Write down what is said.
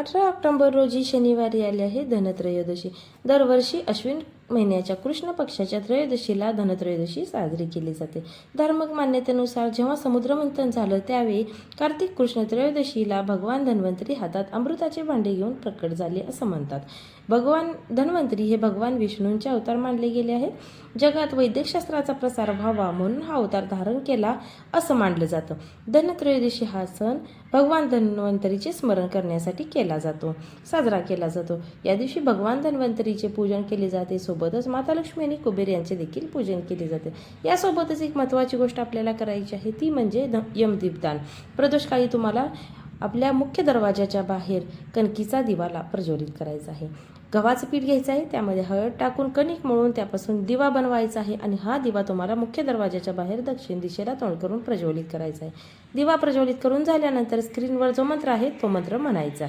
अठरा ऑक्टोंबर रोजी शनिवारी आले आहे धनत्रयोदशी. दरवर्षी अश्विन महिन्याच्या कृष्ण पक्षाच्या त्रयोदशीला धनत्रयोदशी साजरी केली जाते. धार्मिक मान्यतेनुसार जेव्हा समुद्रमंथन झालं त्यावेळी कार्तिक कृष्ण त्रयोदशीला भगवान धन्वंतरी हातात अमृताचे भांडे घेऊन प्रकट झाले असं म्हणतात. भगवान धन्वंतरी हे भगवान विष्णूंचे अवतार मानले गेले आहेत. जगात वैद्यकशास्त्राचा प्रसार व्हावा म्हणून हा अवतार धारण केला असं मानलं जातं. धनत्रयोदशी हा सण भगवान धन्वंतरीचे स्मरण करण्यासाठी केला जातो साजरा केला जातो. या दिवशी भगवान धन्वंतरीचे पूजन केले जाते. सोबत सोबतच माता लक्ष्मी आणि कुबेर यांचे देखील पूजन केले जाते. यासोबतच एक महत्त्वाची गोष्ट आपल्याला करायची आहे ती म्हणजे ध यमदीपदान. प्रदोषकाळी तुम्हाला आपल्या मुख्य दरवाजाच्या बाहेर कणकीचा दिवाला प्रज्वलित करायचा आहे. गव्हाचं पीठ घ्यायचं आहे त्यामध्ये हळद टाकून कणिक मळून त्यापासून दिवा बनवायचा आहे आणि हा दिवा तुम्हाला मुख्य दरवाजाच्या बाहेर दक्षिण दिशेला तोंड करून प्रज्वलित करायचा आहे. दिवा प्रज्वलित करून झाल्यानंतर स्क्रीनवर जो मंत्र आहे तो मंत्र म्हणायचा आहे.